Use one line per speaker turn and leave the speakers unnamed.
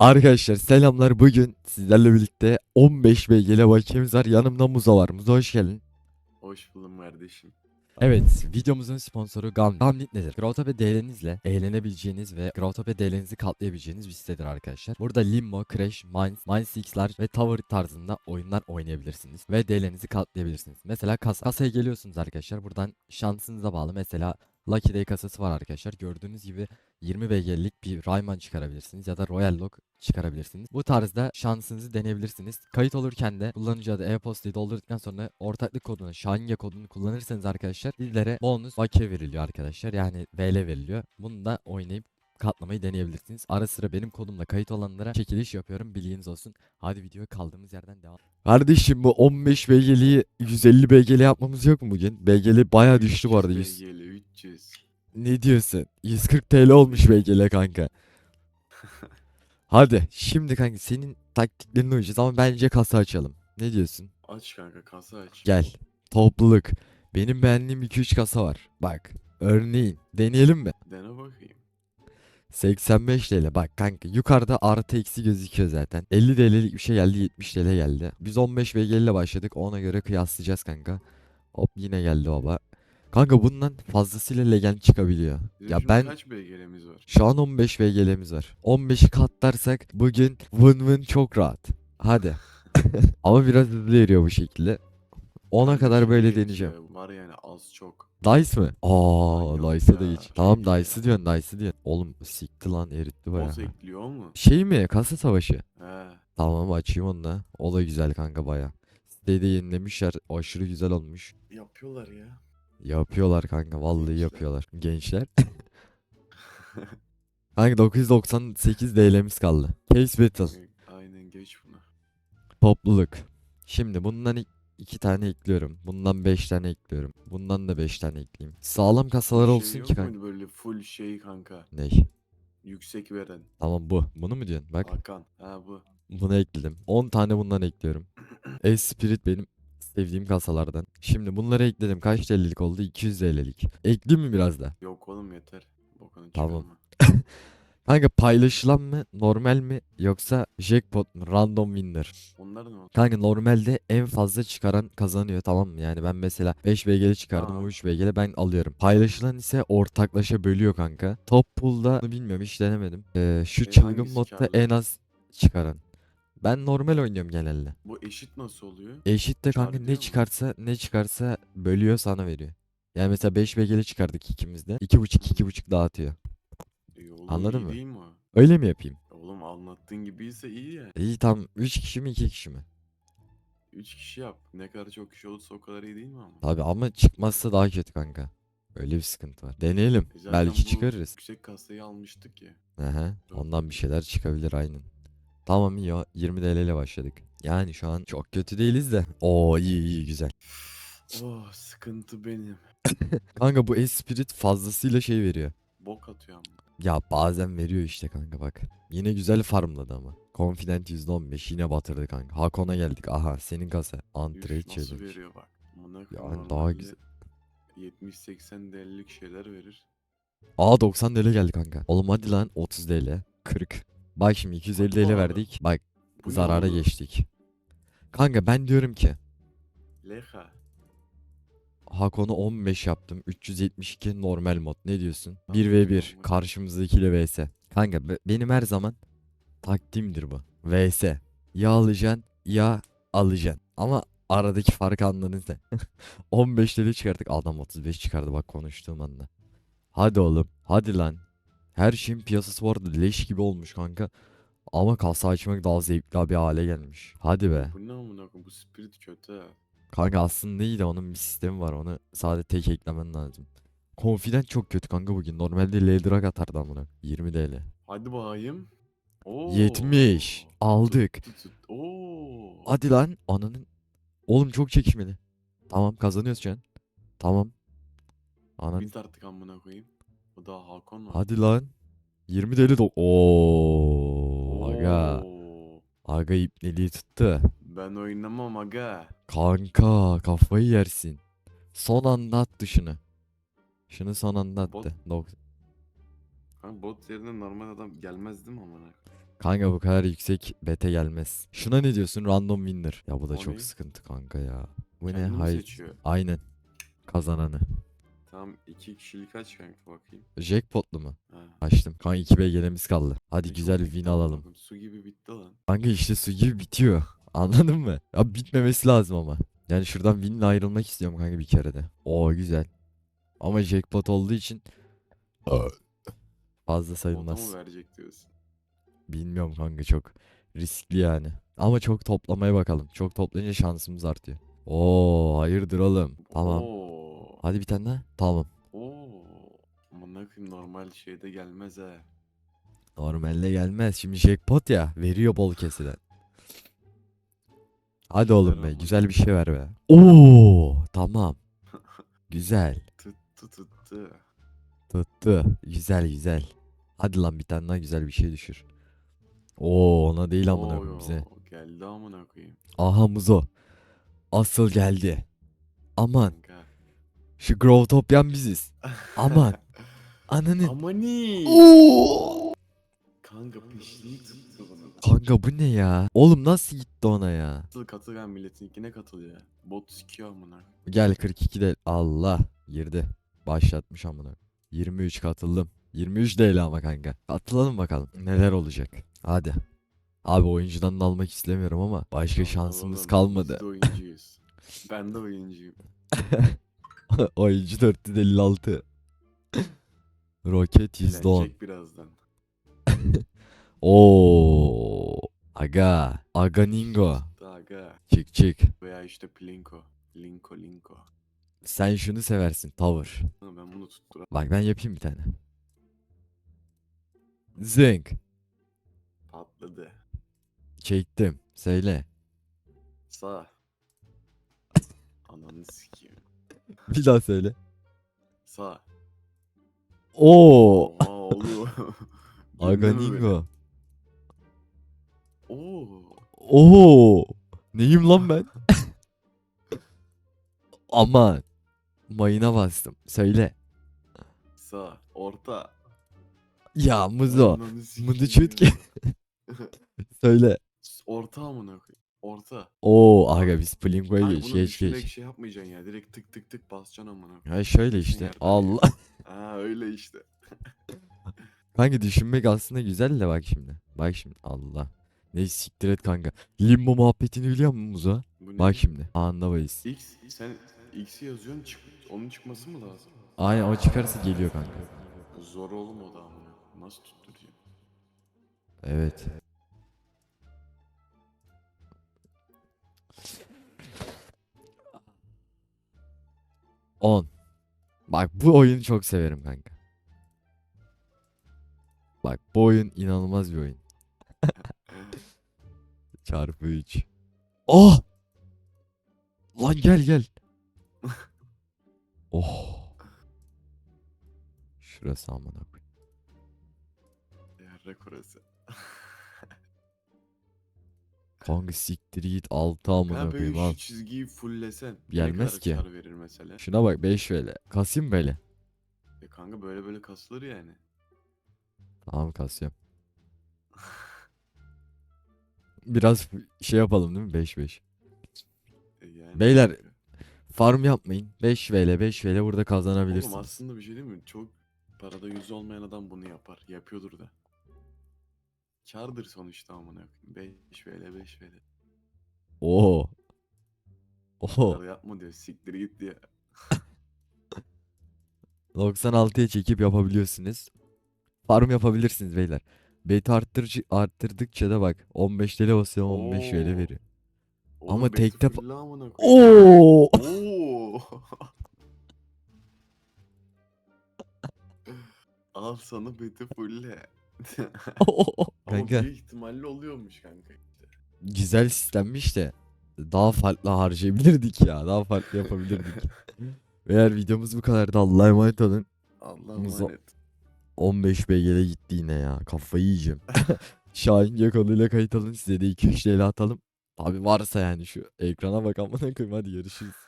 Arkadaşlar selamlar. Bugün sizlerle birlikte 15 BG'le bakiyemiz var. Yanımda Muzo var. Muzo hoş geldin.
Hoş buldum kardeşim.
Evet, videomuzun sponsoru Gam. Gamlit nedir? Growtopia DL'nizle eğlenebileceğiniz ve Growtopia DL'nizi katlayabileceğiniz bir sitedir arkadaşlar. Burada Limbo, Crash, Mines, Mines X'lar ve Tower tarzında oyunlar oynayabilirsiniz. Ve DL'nizi katlayabilirsiniz. Mesela kas kasaya geliyorsunuz arkadaşlar. Buradan şansınıza bağlı. Mesela Lucky Day kasası var arkadaşlar. Gördüğünüz gibi 20 BG'lik bir Rayman çıkarabilirsiniz ya da Royal Lock çıkarabilirsiniz. Bu tarzda şansınızı deneyebilirsiniz. Kayıt olurken de kullanıcı adı e-postayı doldurduktan sonra ortaklık kodunu, Şahinge kodunu kullanırsanız arkadaşlar sizlere bonus bakiye veriliyor arkadaşlar. Yani VL veriliyor. Bunu da oynayıp katlamayı deneyebilirsiniz. Ara sıra benim kodumla kayıt olanlara çekiliş yapıyorum. Bilginiz olsun. Hadi videoya kaldığımız yerden devam. Kardeşim bu 15 BG'liyi 150 BG'li yapmamız yok mu bugün? BG'li bayağı düştü bu arada. 100...
BG'li 300.
Ne diyorsun? 140 TL olmuş BG'le kanka. Hadi şimdi kanka senin taktiklerine uyacağız ama bence kasa açalım. Ne diyorsun?
Aç kanka kasa aç.
Gel. Topluluk. Benim beğendiğim 2-3 kasa var. Bak. Örneğin. Deneyelim mi?
Dene bakayım.
85 TL. Bak kanka yukarıda artı eksi gözüküyor zaten. 50 TL'lik bir şey geldi 70 TL geldi. Biz 15 BGL ile başladık. Ona göre kıyaslayacağız kanka. Hop yine geldi baba. Kanka bundan fazlasıyla legend çıkabiliyor.
Bizim
Ya ben
kaç BG'lemiz var?
Şu an 15 VG'lemiz var. 15'i katlarsak bugün win win çok rahat. Hadi. Ama biraz hızlı eriyor bu şekilde. 10'a kadar böyle deneyeceğim.
Var yani az çok.
Dice mi? Aa Dice'a da
ya,
geç.
Şey tamam
Dice'ı diyorsun Dice'ı diyorsun. Oğlum sikti lan eritti bayağı.
Boss ekliyor mu?
Şey mi? Kasa savaşı.
He.
Tamam açayım onu da. O da güzel kanka bayağı. Siteyi de yenilemişler. Aşırı güzel olmuş.
Yapıyorlar ya.
Yapıyorlar kanka. Vallahi
Gençler.
yapıyorlar. Gençler. kanka 998 DL'miz kaldı. Case Battle.
Aynen geç bunu.
Topluluk. Şimdi bundan ilk 2 tane ekliyorum. Bundan 5 tane ekliyorum. Bundan da 5 tane ekleyeyim. Sağlam kasalar
şey
olsun ki yok
kanka. böyle full şey kanka?
Ney?
Yüksek veren.
Tamam bu. Bunu mu diyorsun? Bak
Hakan. Ha bu.
bunu ekledim. 10 tane bundan ekliyorum. Esprit benim sevdiğim kasalardan. Şimdi bunları ekledim. Kaç TL'lik oldu? 200 TL'lik. Ekleyeyim mi biraz da?
Yok oğlum yeter. Bokunu
Tamam. Kanka paylaşılan mı? Normal mi? Yoksa jackpot mu? Random winner.
Onlar ne oldu?
Kanka normalde en fazla çıkaran kazanıyor tamam mı? Yani ben mesela 5 BG'li çıkardım
Aa.
o 3 BG'li ben alıyorum. Paylaşılan ise ortaklaşa bölüyor kanka. Top pool'da bunu bilmiyorum hiç denemedim. Ee, şu
E,
çılgın modda
kârlı?
en az çıkaran. Ben normal oynuyorum genelde.
Bu eşit nasıl oluyor?
Eşit de kanka
Kâr
ne
mu?
çıkarsa ne çıkarsa bölüyor sana veriyor. Yani mesela 5 BG'li çıkardık ikimiz de. 2.5 2.5 dağıtıyor.
Oğlum,
Anladın
iyi
mı?
Değil mi o?
Öyle mi yapayım?
Oğlum anlattığın gibiyse iyi ya.
İyi tamam 3 kişi mi 2 kişi mi?
3 kişi yap. Ne kadar çok kişi olursa o kadar iyi değil mi ama?
Tabi ama çıkmazsa daha kötü kanka. Öyle bir sıkıntı var. Deneyelim.
E zaten
Belki
bu
çıkarırız.
Yüksek kasayı almıştık ya.
Aha, ondan bir şeyler çıkabilir aynen. Tamam iyi o 20 TL ile başladık. Yani şu an çok kötü değiliz de. Oo iyi iyi güzel.
Oh sıkıntı benim.
Kanka bu Esprit fazlasıyla şey veriyor.
Bok atıyor ama.
Ya bazen veriyor işte kanka bak. Yine güzel farmladı ama. Confident %15 yine batırdı kanka. Hakon'a geldik. Aha senin kasa.
Üf, nasıl
challenge.
veriyor bak. Amına
Yani daha güzel.
70-80 delilik şeyler verir.
Aa 90 TL geldi kanka. Oğlum hadi lan 30 TL. 40. Bak şimdi 250
Hadi
TL
bakalım.
verdik. Bak
Bu ne
zarara
oğlum?
geçtik. Kanka ben diyorum ki
Leha.
Hakon'u 15 yaptım. 372 normal mod. Ne diyorsun?
Tamam,
1v1
tamam.
karşımızdakiyle vs. Kanka be- benim her zaman taktiğimdir bu. vs. Ya alacaksın ya alacaksın. Ama aradaki farkı anladın sen. 15 TL çıkarttık. Adam 35 çıkardı bak konuştuğum anda. Hadi oğlum. Hadi lan. Her şeyin piyasası arada leş gibi olmuş kanka. Ama kasa açmak daha zevkli bir hale gelmiş. Hadi be.
Bu ne amına koyayım? Bu spirit kötü ha.
Kanka aslında iyi de onun bir sistemi var. Onu sadece tek eklemen lazım. Confident çok kötü kanka bugün. Normalde L-Drag atardı amına. 20 TL.
Hadi bakayım. Oo.
70. Aldık.
Tut, tut, tut. Oo.
Hadi lan. Ananın. Oğlum çok çekişmeli. Tamam kazanıyoruz şu an. Tamam. Anan.
Bint artık amına koyayım. O da Hakan var.
Hadi lan. 20 TL de. Oo. Aga.
Oo.
Aga ipneliği tuttu.
Ben oynamam aga.
Kanka kafayı yersin. Son anda attı şunu. Şunu son anda
Bot-
attı. Dok-
Kanka bot yerine normal adam gelmez değil mi amına?
Kanka bu kadar yüksek bete gelmez. Şuna ne diyorsun? Random winner. Ya bu da
O
çok
ne?
sıkıntı kanka ya. Bu ne?
Kendini seçiyor?
Aynen. Kazananı.
Tamam iki kişilik aç kanka bakayım.
Jackpotlu mu?
Ha.
Açtım. Kanka 2 BG'lemiz kaldı. Hadi güzel bir win alalım.
Su gibi bitti lan.
Kanka işte su gibi bitiyor. Anladın mı? Ya bitmemesi lazım ama. Yani şuradan winle ayrılmak istiyorum kanka bir kere de. Oo güzel. Ama jackpot olduğu için fazla sayılmaz.
mı verecek diyorsun?
Bilmiyorum kanka çok riskli yani. Ama çok toplamaya bakalım. Çok toplayınca şansımız artıyor. Oo hayırdır oğlum. Tamam.
Oo.
Hadi bir tane daha. Tamam.
Oo. Amına koyayım normal şeyde gelmez ha.
Normalde gelmez. Şimdi jackpot ya. Veriyor bol keseden. Hadi oğlum be. Güzel bir şey ver be. Oo tamam. Güzel.
Tuttu tuttu.
Tuttu. Güzel güzel. Hadi lan bir tane daha güzel bir şey düşür. Oo ona değil amına koyayım
Oo,
bize.
Geldi amına koyayım.
Aha Muzo. Asıl geldi. Aman şu Growtopian biziz. Aman. Ananı.
Amani.
Oo!
Kanka pişliği tuttu bunu.
Kanka bu ne ya? Oğlum nasıl gitti ona ya?
Katıl katıl ben milletininkine katıl ya. Bot sikiyor amına.
Gel 42 de Allah girdi. Başlatmış amına. 23 katıldım. 23 değil ama kanka. Katılalım bakalım. Neler olacak. Hadi. Abi oyuncudan da almak istemiyorum ama başka şansımız
oğlum,
kalmadı.
Biz de oyuncuyuz. ben de oyuncuyum.
Oyuncu 456. Roket %10.
Dilenecek birazdan.
Oo. Aga. Aga Ningo.
Daga.
Çık çık.
Veya işte Plinko. Linko Linko.
Sen şunu seversin. Tower.
Ha, ben bunu tutturam.
Bak ben yapayım bir tane. Zınk.
Patladı.
Çektim. Söyle.
Sağ. Ananı sikeyim.
Bir daha söyle.
Sağ.
Oo.
Oha oğlum.
Aga
Dinleme beni.
Ningo.
Oo.
Oo. Neyim lan ben? Aman. Mayına bastım. Söyle.
Sağ. Orta.
Ya Muzo. Mıdı çüt
ya.
ki. Söyle.
Orta amına koyayım. Orta.
Oo aga biz Plinko'ya
Hayır,
geç geç geç.
şey yapmayacaksın ya. Direkt tık tık tık basacaksın amına koyayım.
Ya şöyle işte. Allah.
Ha öyle işte.
Kanka düşünmek aslında güzel de bak şimdi. Bak şimdi Allah. Ne siktir et kanka. Limbo muhabbetini biliyor musun Muzo?
Bu ne?
Bak şimdi. Anında bayız.
X sen X'i yazıyorsun çık onun çıkması mı lazım?
Aynen o çıkarsa geliyor kanka.
Zor oğlum o da amına. Nasıl tutturacağım?
Evet. On. Bak bu oyunu çok severim kanka. Bak bu oyun inanılmaz bir oyun. Çarpı 3. Oh! Lan gel gel. oh. Şurası amına koyayım.
Yarrak orası.
Kanka siktir git 6 amına
Ya
koyayım al.
şu çizgiyi fulllesen.
Gelmez ki.
verir mesela?
Şuna bak 5 böyle. Kasayım böyle.
E kanka böyle böyle kasılır yani.
Tamam kasıyorum. Biraz şey yapalım değil mi? 5-5.
E yani
Beyler. Farm yapmayın. 5 VL 5 VL burada
Oğlum
kazanabilirsiniz.
aslında bir şey değil mi? Çok parada yüzü olmayan adam bunu yapar. Yapıyordur da. Kardır sonuçta amına koyayım. 5 VL 5 VL.
Oo. Oo.
Kar yapma diyor. Siktir git diye.
96'ya çekip yapabiliyorsunuz. Farm yapabilirsiniz beyler. Beta arttırıcı, arttırdıkça da bak 15 TL basıyorum 15 VL
Oo.
veriyor.
Oğlum
Ama
beti
tekte
amına koyayım.
Oo.
Oo. Al sana beti fulle. Ama
kanka
büyük ihtimalle oluyormuş kanka işte.
güzel sistemmiş de daha farklı harcayabilirdik ya. Daha farklı yapabilirdik. Eğer videomuz bu kadardı Allah'a emanet olun.
Allah'a
Muzo-
emanet.
15 BG'de gitti yine ya. Kafayı yiyeceğim. Şahin Gökalı ile kayıt alın. Size de 2-3 TL atalım. Abi varsa yani şu ekrana bak amına koyayım hadi görüşürüz.